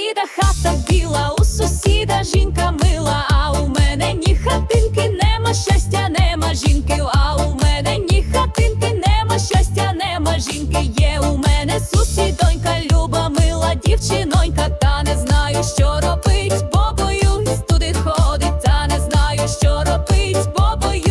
сусіда хата біла, у сусіда жінка мила, а у мене ні хатинки нема щастя, нема жінки, а у мене ні хатинки нема щастя, нема жінки. Є у мене сусідонька, люба мила дівчинонька, та не знаю, що робить, бо боюсь туди ходить, та не знаю, що робить, бо боюсь